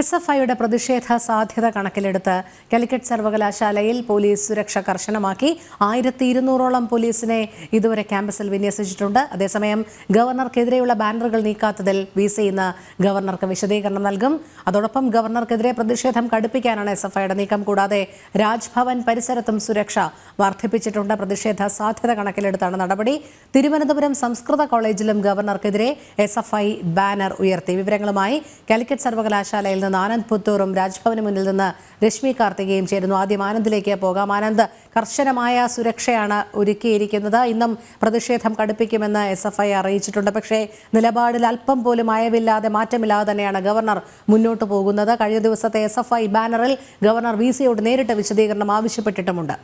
S F ഐയുടെ പ്രതിഷേധ സാധ്യത കണക്കിലെടുത്ത് കാലിക്കറ്റ് സർവകലാശാലയിൽ പോലീസ് സുരക്ഷ കർശനമാക്കി. ആയിരത്തി ഇരുന്നൂറോളം പോലീസിനെ ഇതുവരെ ക്യാമ്പസിൽ വിന്യസിച്ചിട്ടുണ്ട്. അതേസമയം ഗവർണർക്കെതിരെയുള്ള ബാനറുകൾ നീക്കാത്തതിൽ വി സി ഇന്ന് ഗവർണർക്ക് വിശദീകരണം നൽകും. അതോടൊപ്പം ഗവർണർക്കെതിരെ പ്രതിഷേധം കടുപ്പിക്കാനാണ് എസ് എഫ് ഐയുടെ നീക്കം. കൂടാതെ രാജ്ഭവൻ പരിസരത്തും സുരക്ഷ വർദ്ധിപ്പിച്ചിട്ടുണ്ട്. പ്രതിഷേധ സാധ്യത കണക്കിലെടുത്താണ് നടപടി. തിരുവനന്തപുരം സംസ്കൃത കോളേജിലും ഗവർണർക്കെതിരെ എസ് എഫ് ഐ ബാനർ ഉയർത്തി. വിവരങ്ങളുമായി കാലിക്കറ്റ് സർവകലാശാലയിൽ നിന്ന് ആനന്ദ് പുത്തൂറും രാജ്ഭവന് മുന്നിൽ നിന്ന് രശ്മി കാർത്തികയും ചേരുന്നു. ആദ്യം ആനന്ദിലേക്ക് പോകാം. ആനന്ദ് കർശനമായ സുരക്ഷയാണ് ഒരുക്കിയിരിക്കുന്നത്. ഇന്നും പ്രതിഷേധം കടുപ്പിക്കുമെന്ന് എസ് എഫ് ഐ അറിയിച്ചിട്ടുണ്ട്. പക്ഷേ നിലപാടിൽ അല്പം പോലും അയവില്ലാതെ മാറ്റമില്ലാതെ തന്നെയാണ് ഗവർണർ മുന്നോട്ട് പോകുന്നത്. കഴിഞ്ഞ ദിവസത്തെ എസ് എഫ് ഐ ബാനറിൽ ഗവർണർ വി സിയോട് നേരിട്ട് വിശദീകരണം ആവശ്യപ്പെട്ടിട്ടുമുണ്ട്.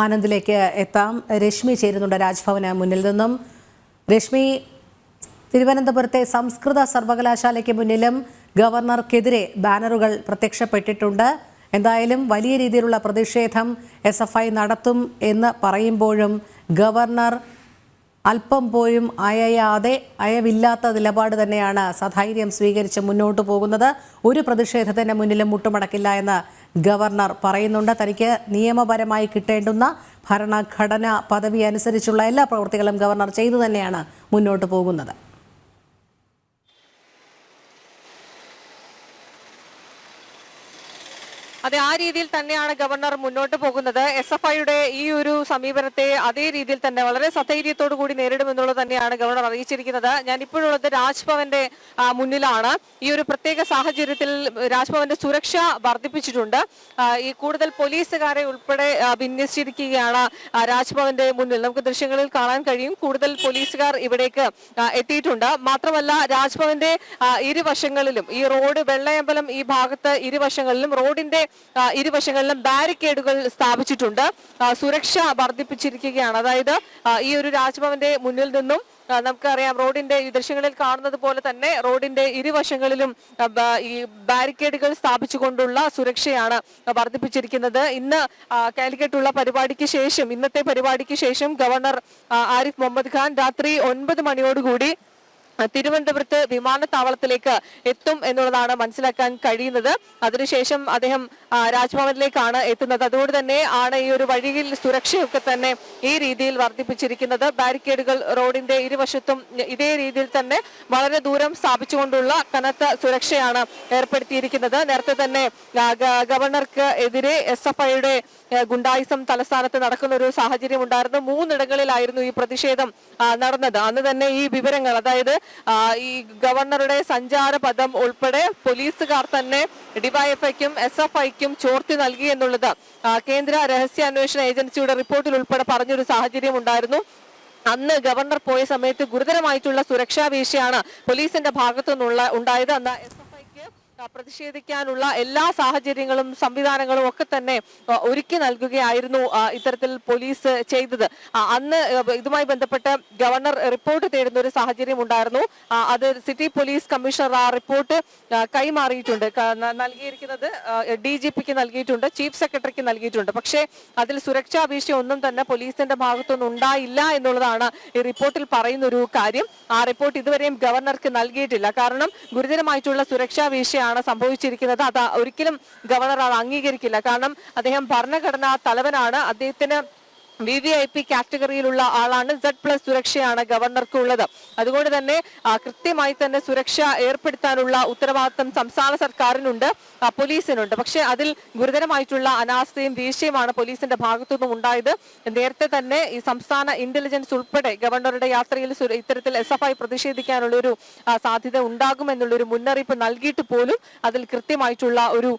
ആനന്ദിലേക്ക് എത്താം. രശ്മി ചേരുന്നുണ്ട് രാജ്ഭവന് മുന്നിൽ നിന്നും. രശ്മി തിരുവനന്തപുരത്തെ സംസ്കൃത സർവകലാശാലയ്ക്ക് മുന്നിലും ഗവർണർക്കെതിരെ ബാനറുകൾ പ്രത്യക്ഷപ്പെട്ടിട്ടുണ്ട്. എന്തായാലും വലിയ രീതിയിലുള്ള പ്രതിഷേധം എസ് നടത്തും എന്ന് പറയുമ്പോഴും ഗവർണർ അല്പം പോലും അയയാതെ അയവില്ലാത്ത നിലപാട് തന്നെയാണ് സധൈര്യം സ്വീകരിച്ച് മുന്നോട്ട് പോകുന്നത്. ഒരു പ്രതിഷേധത്തിന്റെ മുന്നിലും മുട്ടുമടക്കില്ല എന്ന് ഗവർണർ പറയുന്നുണ്ട്. തനിക്ക് നിയമപരമായി കിട്ടേണ്ടുന്ന ഭരണഘടന പദവി അനുസരിച്ചുള്ള എല്ലാ പ്രവൃത്തികളും ഗവർണർ ചെയ്തു തന്നെയാണ് മുന്നോട്ട് പോകുന്നത്. അതെ ആ രീതിയിൽ തന്നെയാണ് ഗവർണർ മുന്നോട്ട് പോകുന്നത്. എസ് എഫ് ഐയുടെ ഈ ഒരു സമീപനത്തെ അതേ രീതിയിൽ തന്നെ വളരെ സധൈര്യത്തോടു കൂടി നേരിടുമെന്നുള്ളത് തന്നെയാണ് ഗവർണർ അറിയിച്ചിരിക്കുന്നത്. ഞാൻ ഇപ്പോഴുള്ളത് രാജ്ഭവന്റെ മുന്നിലാണ്. ഈ ഒരു പ്രത്യേക സാഹചര്യത്തിൽ രാജ്ഭവന്റെ സുരക്ഷ വർദ്ധിപ്പിച്ചിട്ടുണ്ട്. ഈ കൂടുതൽ പോലീസുകാരെ ഉൾപ്പെടെ വിന്യസിച്ചിരിക്കുകയാണ് രാജ്ഭവന്റെ മുന്നിൽ. നമുക്ക് ദൃശ്യങ്ങളിൽ കാണാൻ കഴിയും. കൂടുതൽ പോലീസുകാർ ഇവിടേക്ക് എത്തിയിട്ടുണ്ട്. മാത്രമല്ല രാജ്ഭവന്റെ ഇരുവശങ്ങളിലും ഈ റോഡ് വെള്ളയമ്പലം ഈ ഭാഗത്ത് ഇരുവശങ്ങളിലും റോഡിന്റെ ഇരുവശങ്ങളിലും ബാരിക്കേഡുകൾ സ്ഥാപിച്ചിട്ടുണ്ട്. സുരക്ഷ വർദ്ധിപ്പിച്ചിരിക്കുകയാണ്. അതായത് ഈ ഒരു രാജ്ഭവന്റെ മുന്നിൽ നിന്നും നമുക്കറിയാം റോഡിന്റെ ഈ ദൃശ്യങ്ങളിൽ കാണുന്നത് പോലെ തന്നെ റോഡിന്റെ ഇരുവശങ്ങളിലും ഈ ബാരിക്കേഡുകൾ സ്ഥാപിച്ചുകൊണ്ടുള്ള സുരക്ഷയാണ് വർദ്ധിപ്പിച്ചിരിക്കുന്നത്. ഇന്ന് കാലിക്കറ്റുള്ള പരിപാടിക്ക് ശേഷം ഇന്നത്തെ പരിപാടിക്ക് ശേഷം ഗവർണർ ആരിഫ് മുഹമ്മദ് ഖാൻ രാത്രി ഒൻപത് മണിയോടുകൂടി തിരുവനന്തപുരത്ത് വിമാനത്താവളത്തിലേക്ക് എത്തും എന്നുള്ളതാണ് മനസ്സിലാക്കാൻ കഴിയുന്നത്. അതിനുശേഷം അദ്ദേഹം രാജ്ഭവനിലേക്കാണ് എത്തുന്നത്. അതുകൊണ്ട് തന്നെ ആണ് ഈ ഒരു വഴിയിൽ സുരക്ഷയൊക്കെ തന്നെ ഈ രീതിയിൽ വർദ്ധിപ്പിച്ചിരിക്കുന്നത്. ബാരിക്കേഡുകൾ റോഡിന്റെ ഇരുവശത്തും ഇതേ രീതിയിൽ തന്നെ വളരെ ദൂരം സ്ഥാപിച്ചുകൊണ്ടുള്ള കനത്ത സുരക്ഷയാണ് ഏർപ്പെടുത്തിയിരിക്കുന്നത്. നേരത്തെ തന്നെ ഗവർണർക്ക് എതിരെ എസ് എഫ് ഐയുടെ ഗുണ്ടായിസം തലസ്ഥാനത്ത് നടക്കുന്ന ഒരു സാഹചര്യം ഉണ്ടായിരുന്നു മൂന്നിടങ്ങളിലായിരുന്നു ഈ പ്രതിഷേധം നടന്നത്. അന്ന് തന്നെ ഈ വിവരങ്ങൾ അതായത് ഈ ഗവർണറുടെ സഞ്ചാര പദം ഉൾപ്പെടെ പോലീസുകാർ തന്നെ ഡിവൈഎഫ്ഐക്കും എസ് എഫ് ഐക്കും ചോർത്തി നൽകി എന്നുള്ളത്. കേന്ദ്ര രഹസ്യാന്വേഷണ ഏജൻസിയുടെ റിപ്പോർട്ടിൽ ഉൾപ്പെടെ പറഞ്ഞൊരു സാഹചര്യം ഉണ്ടായിരുന്നു. അന്ന് ഗവർണർ പോയ സമയത്ത് ഗുരുതരമായിട്ടുള്ള സുരക്ഷാ വീഴ്ചയാണ് പോലീസിന്റെ ഭാഗത്തു നിന്നുള്ള ഉണ്ടായത്. അന്ന് പ്രതിഷേധിക്കാനുള്ള എല്ലാ സാഹചര്യങ്ങളും സംവിധാനങ്ങളും ഒക്കെ തന്നെ ഒരുക്കി നൽകുകയായിരുന്നു ഇത്തരത്തിൽ പോലീസ് ചെയ്തത്. അന്ന് ഇതുമായി ബന്ധപ്പെട്ട് ഗവർണർ റിപ്പോർട്ട് തേടുന്ന ഒരു സാഹചര്യം ഉണ്ടായിരുന്നു. അത് സിറ്റി പോലീസ് കമ്മീഷണർ ആ റിപ്പോർട്ട് കൈമാറിയിട്ടുണ്ട്. നൽകിയിരിക്കുന്നത് ഡി ജി പിക്ക് നൽകിയിട്ടുണ്ട് ചീഫ് സെക്രട്ടറിക്ക് നൽകിയിട്ടുണ്ട്. പക്ഷേ അതിൽ സുരക്ഷാ വീഴ്ച ഒന്നും തന്നെ പോലീസിന്റെ ഭാഗത്തുനിന്ന് ഉണ്ടായില്ല എന്നുള്ളതാണ് ഈ റിപ്പോർട്ടിൽ പറയുന്ന ഒരു കാര്യം. ആ റിപ്പോർട്ട് ഇതുവരെയും ഗവർണർക്ക് നൽകിയിട്ടില്ല. കാരണം ഗുരുതരമായിട്ടുള്ള സുരക്ഷാ വീഴ്ചയാണ് സംഭവിച്ചിരിക്കുന്നത്? അത് ഒരിക്കലും ഗവർണർ അത് അംഗീകരിക്കില്ല. കാരണം അദ്ദേഹം ഭരണഘടനാ തലവനാണ്. അദ്ദേഹത്തിന് വി വി ഐ പി കാറ്റഗറിയിലുള്ള ആളാണ്. സെഡ് പ്ലസ് സുരക്ഷയാണ് ഗവർണർക്ക് ഉള്ളത് അതുകൊണ്ട് തന്നെ കൃത്യമായി തന്നെ സുരക്ഷ ഏർപ്പെടുത്താനുള്ള ഉത്തരവാദിത്തം സംസ്ഥാന സർക്കാരിനുണ്ട് പോലീസിനുണ്ട്. പക്ഷേ അതിൽ ഗുരുതരമായിട്ടുള്ള അനാസ്ഥയും വീഴ്ചയുമാണ് പോലീസിന്റെ ഭാഗത്തുനിന്നും ഉണ്ടായത്. നേരത്തെ തന്നെ ഈ സംസ്ഥാന ഇന്റലിജൻസ് ഉൾപ്പെടെ ഗവർണറുടെ യാത്രയിൽ ഇത്തരത്തിൽ എസ് എഫ് ഐ പ്രതിഷേധിക്കാനുള്ള ഒരു ആ, സാധ്യത ഉണ്ടാകുമെന്നുള്ളൊരു മുന്നറിയിപ്പ് നൽകിയിട്ട് പോലും അതിൽ കൃത്യമായിട്ടുള്ള ഒരു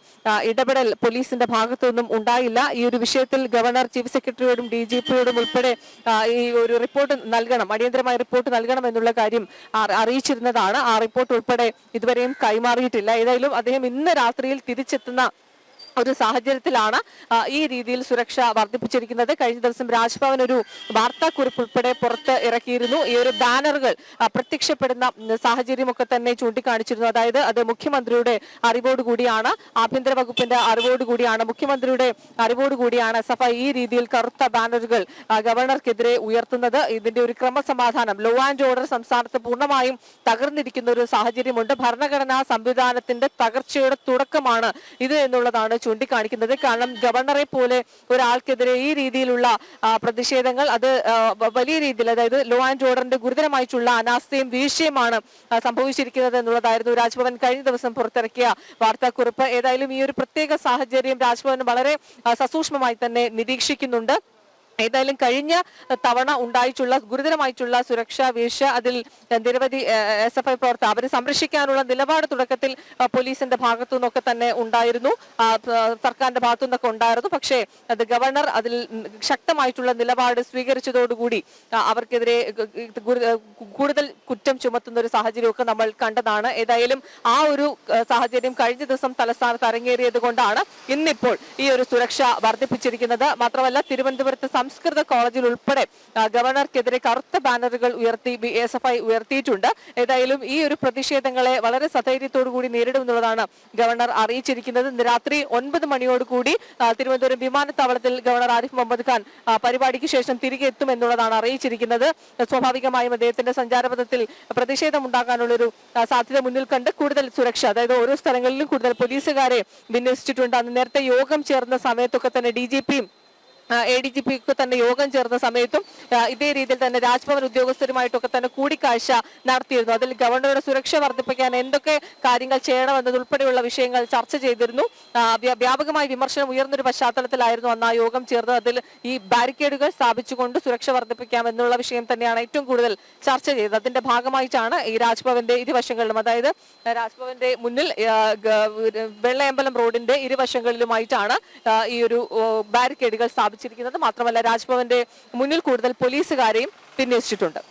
ഇടപെടൽ പോലീസിന്റെ ഭാഗത്തുനിന്നും ഉണ്ടായില്ല. ഈ ഒരു വിഷയത്തിൽ ഗവർണർ ചീഫ് സെക്രട്ടറിയോടും ഡി ജി പിയോടും ഉൾപ്പെടെ ഈ ഒരു റിപ്പോർട്ട് നൽകണം അടിയന്തരമായ റിപ്പോർട്ട് നൽകണം എന്നുള്ള കാര്യം അറിയിച്ചിരുന്നതാണ്. ആ റിപ്പോർട്ട് ഉൾപ്പെടെ ഇതുവരെയും കൈമാറിയിട്ടില്ല. ഏതായാലും അദ്ദേഹം ഇന്ന് രാത്രിയിൽ തിരിച്ചെത്തുന്ന ഒരു സാഹചര്യത്തിലാണ് ഈ രീതിയിൽ സുരക്ഷ വർദ്ധിപ്പിച്ചിരിക്കുന്നത്. കഴിഞ്ഞ ദിവസം രാജ്ഭവൻ ഒരു വാർത്താക്കുറിപ്പ് ഉൾപ്പെടെ പുറത്ത് ഇറക്കിയിരുന്നു. ഈ ഒരു ബാനറുകൾ പ്രത്യക്ഷപ്പെടുന്ന സാഹചര്യമൊക്കെ തന്നെ ചൂണ്ടിക്കാണിച്ചിരുന്നു. അതായത് അത് മുഖ്യമന്ത്രിയുടെ അറിവോടുകൂടിയാണ് ആഭ്യന്തര വകുപ്പിന്റെ അറിവോടുകൂടിയാണ് മുഖ്യമന്ത്രിയുടെ അറിവോടുകൂടിയാണ് സഭ എഫ് ഈ രീതിയിൽ കറുത്ത ബാനറുകൾ ഗവർണർക്കെതിരെ ഉയർത്തുന്നത്. ഇതിന്റെ ഒരു ക്രമസമാധാനം ലോ ആൻഡ് ഓർഡർ സംസ്ഥാനത്ത് പൂർണമായും തകർന്നിരിക്കുന്ന ഒരു സാഹചര്യമുണ്ട്. ഭരണഘടനാ സംവിധാനത്തിന്റെ തകർച്ചയുടെ തുടക്കമാണ് ഇത് എന്നുള്ളതാണ് ചൂണ്ടിക്കാണിക്കുന്നത്. കാരണം ഗവർണറെ പോലെ ഒരാൾക്കെതിരെ ഈ രീതിയിലുള്ള പ്രതിഷേധങ്ങൾ അത് വലിയ രീതിയിൽ അതായത് ലോ ആൻഡ് ഓർഡറിന്റെ ഗുരുതരമായിട്ടുള്ള അനാസ്ഥയും വീഴ്ചയുമാണ് സംഭവിച്ചിരിക്കുന്നത് എന്നുള്ളതായിരുന്നു രാജ്ഭവൻ കഴിഞ്ഞ ദിവസം പുറത്തിറക്കിയ വാർത്താക്കുറിപ്പ്. ഏതായാലും ഈ ഒരു പ്രത്യേക സാഹചര്യം രാജ്ഭവൻ വളരെ സസൂക്ഷ്മമായി തന്നെ നിരീക്ഷിക്കുന്നുണ്ട്. ഏതായാലും കഴിഞ്ഞ തവണ ഉണ്ടായിട്ടുള്ള ഗുരുതരമായിട്ടുള്ള സുരക്ഷാ വീഴ്ച അതിൽ നിരവധി എസ് എഫ് ഐ പ്രവർത്തകർ അവരെ സംരക്ഷിക്കാനുള്ള നിലപാട് തുടക്കത്തിൽ പോലീസിന്റെ ഭാഗത്തു നിന്നൊക്കെ തന്നെ ഉണ്ടായിരുന്നു. സർക്കാരിന്റെ ഭാഗത്തു നിന്നൊക്കെ ഉണ്ടായിരുന്നു. പക്ഷേ അത് ഗവർണർ അതിൽ ശക്തമായിട്ടുള്ള നിലപാട് സ്വീകരിച്ചതോടുകൂടി അവർക്കെതിരെ കൂടുതൽ കുറ്റം ചുമത്തുന്ന ഒരു സാഹചര്യമൊക്കെ നമ്മൾ കണ്ടതാണ്. ഏതായാലും ആ ഒരു സാഹചര്യം കഴിഞ്ഞ ദിവസം തലസ്ഥാനത്ത് അരങ്ങേറിയത് കൊണ്ടാണ് ഇന്നിപ്പോൾ ഈ ഒരു സുരക്ഷ വർദ്ധിപ്പിച്ചിരിക്കുന്നത്. മാത്രമല്ല തിരുവനന്തപുരത്ത് സംസ്കൃത കോളേജിൽ ഉൾപ്പെടെ ഗവർണർക്കെതിരെ കറുത്ത ബാനറുകൾ ഉയർത്തി ബി എസ് എഫ് ഐ ഉയർത്തിയിട്ടുണ്ട്. ഏതായാലും ഈ ഒരു പ്രതിഷേധങ്ങളെ വളരെ സധൈര്യത്തോടു കൂടി നേരിടുമെന്നുള്ളതാണ് ഗവർണർ അറിയിച്ചിരിക്കുന്നത്. ഇന്ന് രാത്രി ഒൻപത് മണിയോടുകൂടി തിരുവനന്തപുരം വിമാനത്താവളത്തിൽ ഗവർണർ ആരിഫ് മുഹമ്മദ് ഖാൻ പരിപാടിക്ക് ശേഷം തിരികെ എത്തുമെന്നുള്ളതാണ് അറിയിച്ചിരിക്കുന്നത്. സ്വാഭാവികമായും അദ്ദേഹത്തിന്റെ സഞ്ചാരപഥത്തിൽ പ്രതിഷേധമുണ്ടാകാനുള്ളൊരു ഒരു സാധ്യത മുന്നിൽ കണ്ട് കൂടുതൽ സുരക്ഷ അതായത് ഓരോ സ്ഥലങ്ങളിലും കൂടുതൽ പോലീസുകാരെ വിന്യസിച്ചിട്ടുണ്ട്. അന്ന് നേരത്തെ യോഗം ചേർന്ന സമയത്തൊക്കെ തന്നെ ഡി ജി പിയും എ ഡി ജി പിക്ക് തന്നെ യോഗം ചേർന്ന സമയത്തും ഇതേ രീതിയിൽ തന്നെ രാജ്ഭവൻ ഉദ്യോഗസ്ഥരുമായിട്ടൊക്കെ തന്നെ കൂടിക്കാഴ്ച നടത്തിയിരുന്നു. അതിൽ ഗവർണറുടെ സുരക്ഷ വർദ്ധിപ്പിക്കാൻ എന്തൊക്കെ കാര്യങ്ങൾ ചെയ്യണമെന്നതുൾപ്പെടെയുള്ള വിഷയങ്ങൾ ചർച്ച ചെയ്തിരുന്നു. വ്യാപകമായി വ്യ- വ്യാപകമായ വിമർശനം ഉയർന്നൊരു പശ്ചാത്തലത്തിലായിരുന്നു അന്ന് ആ യോഗം ചേർന്നത്. അതിൽ ഈ ബാരിക്കേഡുകൾ സ്ഥാപിച്ചുകൊണ്ട് സുരക്ഷ വർദ്ധിപ്പിക്കാം എന്നുള്ള വിഷയം തന്നെയാണ് ഏറ്റവും കൂടുതൽ ചർച്ച ചെയ്തത്. അതിന്റെ ഭാഗമായിട്ടാണ് ഈ രാജ്ഭവന്റെ ഇരുവശങ്ങളിലും അതായത് രാജ്ഭവന്റെ മുന്നിൽ വെള്ളയമ്പലം റോഡിന്റെ ഇരുവശങ്ങളിലുമായിട്ടാണ് ഈ ഒരു ബാരിക്കേഡുകൾ ബാരിക്കേഡുകൾ സ്ഥാപിച്ചിരിക്കുന്നത്. മാത്രമല്ല രാജ്ഭവന്റെ മുന്നിൽ കൂടുതൽ പോലീസുകാരെയും വിന്യസിച്ചിട്ടുണ്ട്.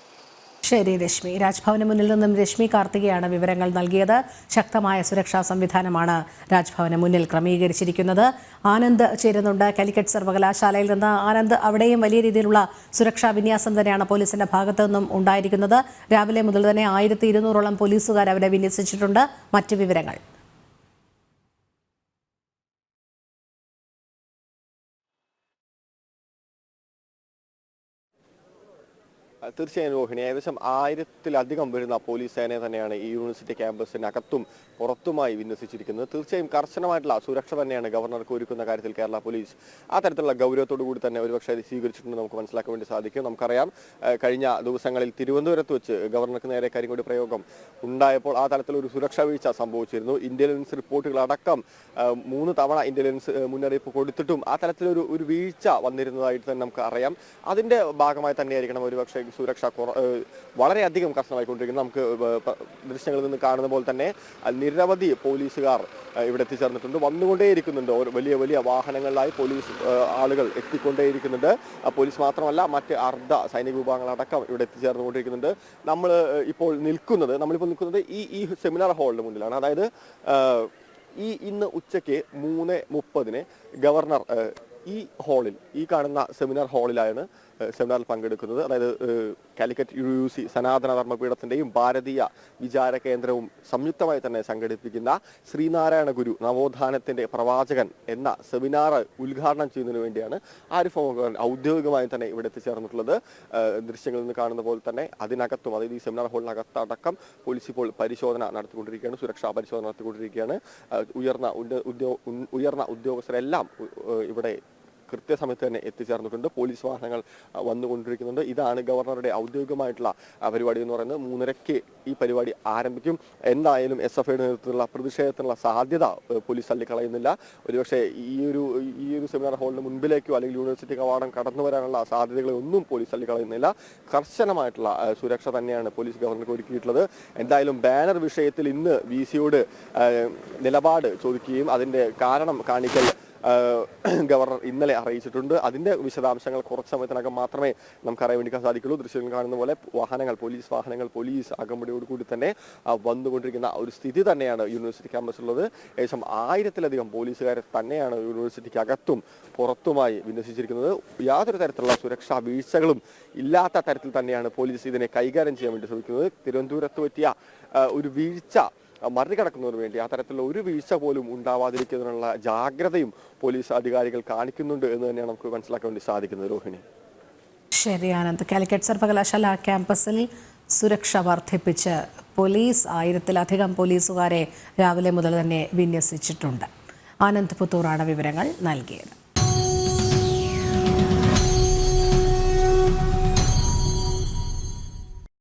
ശരി രശ്മി. രാജ്ഭവന് മുന്നിൽ നിന്നും രശ്മി കാർത്തികയാണ് വിവരങ്ങൾ നൽകിയത്. ശക്തമായ സുരക്ഷാ സംവിധാനമാണ് രാജ്ഭവന് മുന്നിൽ ക്രമീകരിച്ചിരിക്കുന്നത്. ആനന്ദ് ചേരുന്നുണ്ട്. കലിക്കറ്റ് സർവകലാശാലയിൽ നിന്ന് ആനന്ദ് അവിടെയും വലിയ രീതിയിലുള്ള സുരക്ഷാ വിന്യാസം തന്നെയാണ് പോലീസിന്റെ ഭാഗത്തു നിന്നും ഉണ്ടായിരിക്കുന്നത്. രാവിലെ മുതൽ തന്നെ ആയിരത്തി ഇരുന്നൂറോളം പോലീസുകാർ അവിടെ വിന്യസിച്ചിട്ടുണ്ട്. മറ്റു വിവരങ്ങൾ. തീർച്ചയായും രോഹിണി. ഏകദേശം ആയിരത്തിലധികം വരുന്ന പോലീസ് സേനയെ തന്നെയാണ് ഈ യൂണിവേഴ്സിറ്റി ക്യാമ്പസിനകത്തും പുറത്തുമായി വിന്യസിച്ചിരിക്കുന്നത്. തീർച്ചയായും കർശനമായിട്ടുള്ള സുരക്ഷ തന്നെയാണ് ഗവർണർക്ക് ഒരുക്കുന്ന കാര്യത്തിൽ കേരള പോലീസ്. ആ തരത്തിലുള്ള ഗൗരവത്തോടു കൂടി തന്നെ ഒരുപക്ഷെ സ്വീകരിച്ചിട്ടുണ്ട് നമുക്ക് മനസ്സിലാക്കാൻ വേണ്ടി സാധിക്കും. നമുക്കറിയാം കഴിഞ്ഞ ദിവസങ്ങളിൽ തിരുവനന്തപുരത്ത് വെച്ച് ഗവർണർക്ക് നേരെ കരിങ്കൊടി പ്രയോഗം ഉണ്ടായപ്പോൾ ആ തരത്തിലൊരു സുരക്ഷാ വീഴ്ച സംഭവിച്ചിരുന്നു. ഇന്റലിജൻസ് റിപ്പോർട്ടുകളടക്കം മൂന്ന് തവണ ഇന്റലിജൻസ് മുന്നറിയിപ്പ് കൊടുത്തിട്ടും ആ തരത്തിലൊരു ഒരു വീഴ്ച വന്നിരുന്നതായിട്ട് തന്നെ നമുക്ക് അറിയാം. അതിന്റെ ഭാഗമായി തന്നെയായിരിക്കണം ഒരുപക്ഷെ സുരക്ഷ വളരെയധികം കർശനമായിക്കൊണ്ടിരിക്കുന്നത് നമുക്ക് ദൃശ്യങ്ങളിൽ നിന്ന് കാണുന്ന പോലെ തന്നെ നിരവധി പോലീസുകാർ ഇവിടെ എത്തിച്ചേർന്നിട്ടുണ്ട്. വന്നുകൊണ്ടേയിരിക്കുന്നുണ്ട്. വലിയ വലിയ വാഹനങ്ങളിലായി പോലീസ് ആളുകൾ എത്തിക്കൊണ്ടേയിരിക്കുന്നുണ്ട്. പോലീസ് മാത്രമല്ല മറ്റ് അർദ്ധ സൈനിക വിഭാഗങ്ങളടക്കം ഇവിടെ എത്തിച്ചേർന്നുകൊണ്ടിരിക്കുന്നുണ്ട്. നമ്മൾ ഇപ്പോൾ നിൽക്കുന്നത് നമ്മളിപ്പോൾ നിൽക്കുന്നത് ഈ ഈ സെമിനാർ ഹാളിന് മുന്നിലാണ്. അതായത് ഈ ഇന്ന് ഉച്ചയ്ക്ക് മൂന്ന് മുപ്പതിന് ഗവർണർ ഈ ഹാളിൽ ഈ കാണുന്ന സെമിനാർ ഹാളിലാണ് സെമിനാറിൽ പങ്കെടുക്കുന്നത്. അതായത് കാലിക്കറ്റ് യു യു സി സനാതന ധർമ്മപീഠത്തിന്റെയും ഭാരതീയ വിചാര കേന്ദ്രവും സംയുക്തമായി തന്നെ സംഘടിപ്പിക്കുന്ന ശ്രീനാരായണ ഗുരു നവോത്ഥാനത്തിന്റെ പ്രവാചകൻ എന്ന സെമിനാർ ഉദ്ഘാടനം ചെയ്യുന്നതിന് വേണ്ടിയാണ് ആരിഫ് മുഹമ്മദ് ഔദ്യോഗികമായി തന്നെ ഇവിടെ എത്തിച്ചേർന്നിട്ടുള്ളത്. ദൃശ്യങ്ങളിൽ നിന്ന് കാണുന്ന പോലെ തന്നെ അതിനകത്തും അതായത് ഈ സെമിനാർ ഹാളിനകത്തടക്കം പോലീസ് ഇപ്പോൾ പരിശോധന നടത്തിക്കൊണ്ടിരിക്കുകയാണ് സുരക്ഷാ പരിശോധന നടത്തിക്കൊണ്ടിരിക്കുകയാണ്. ഉയർന്ന ഉന്ന- ഉദ്യോ- ഉയർന്ന ഉദ്യോഗസ്ഥരെല്ലാം ഇവിടെ കൃത്യസമയത്ത് തന്നെ എത്തിച്ചേർന്നിട്ടുണ്ട്. പോലീസ് വാഹനങ്ങൾ വന്നുകൊണ്ടിരിക്കുന്നുണ്ട്. ഇതാണ് ഗവർണറുടെ ഔദ്യോഗികമായിട്ടുള്ള പരിപാടി എന്ന് പറയുന്നത്. മൂന്നരയ്ക്ക് ഈ പരിപാടി ആരംഭിക്കും. എന്തായാലും എസ് എഫ് ഐയുടെ നേതൃത്വത്തിലുള്ള പ്രതിഷേധത്തിനുള്ള സാധ്യത പോലീസ് തള്ളിക്കളയുന്നില്ല ഒരുപക്ഷെ ഈ ഒരു ഈ ഒരു സെമിനാർ ഹാളിന് മുൻപിലേക്കോ അല്ലെങ്കിൽ യൂണിവേഴ്സിറ്റി കവാടം കടന്നു വരാനുള്ള സാധ്യതകളെ ഒന്നും പോലീസ് തള്ളിക്കളയുന്നില്ല കർശനമായിട്ടുള്ള സുരക്ഷ തന്നെയാണ് പോലീസ് ഗവർണർക്ക് ഒരുക്കിയിട്ടുള്ളത്. എന്തായാലും ബാനർ വിഷയത്തിൽ ഇന്ന് വി സിയോട് നിലപാട് ചോദിക്കുകയും അതിന്റെ കാരണം കാണിക്കൽ ഗവർണർ ഇന്നലെ അറിയിച്ചിട്ടുണ്ട്. അതിന്റെ വിശദാംശങ്ങൾ കുറച്ച് സമയത്തിനകം മാത്രമേ നമുക്ക് അറിയാൻ വേണ്ടി സാധിക്കുള്ളൂ. ദൃശ്യങ്ങൾ കാണുന്ന പോലെ വാഹനങ്ങൾ പോലീസ് വാഹനങ്ങൾ പോലീസ് അകമ്പടിയോട് കൂടി തന്നെ വന്നുകൊണ്ടിരിക്കുന്ന ഒരു സ്ഥിതി തന്നെയാണ് യൂണിവേഴ്സിറ്റി ക്യാമ്പസിലുള്ളത്. ഏകദേശം ആയിരത്തിലധികം പോലീസുകാരെ തന്നെയാണ് യൂണിവേഴ്സിറ്റിക്ക് അകത്തും പുറത്തുമായി വിന്യസിച്ചിരിക്കുന്നത്. യാതൊരു തരത്തിലുള്ള സുരക്ഷാ വീഴ്ചകളും ഇല്ലാത്ത തരത്തിൽ തന്നെയാണ് പോലീസ് ഇതിനെ കൈകാര്യം ചെയ്യാൻ വേണ്ടി ശ്രമിക്കുന്നത്. തിരുവനന്തപുരത്ത് പറ്റിയ ഒരു വീഴ്ച മറികടക്കുന്നതിന് വേണ്ടി ആ തരത്തിലുള്ള ഒരു വീഴ്ച പോലും ഉണ്ടാവാതിരിക്കുന്നതിനുള്ള ജാഗ്രതയും പോലീസ് അധികാരികൾ കാണിക്കുന്നുണ്ട് എന്ന് തന്നെയാണ് നമുക്ക് മനസ്സിലാക്കാൻ വേണ്ടി സാധിക്കുന്നത്. രോഹിണി. ശരി ആനന്ദ് കാലിക്കറ്റ് സർവകലാശാല ക്യാമ്പസിൽ സുരക്ഷ വർദ്ധിപ്പിച്ച് പോലീസ് ആയിരത്തിലധികം പോലീസുകാരെ രാവിലെ മുതൽ തന്നെ വിന്യസിച്ചിട്ടുണ്ട്. ആനന്ദ് പുത്തൂറാണ് വിവരങ്ങൾ നൽകിയത്.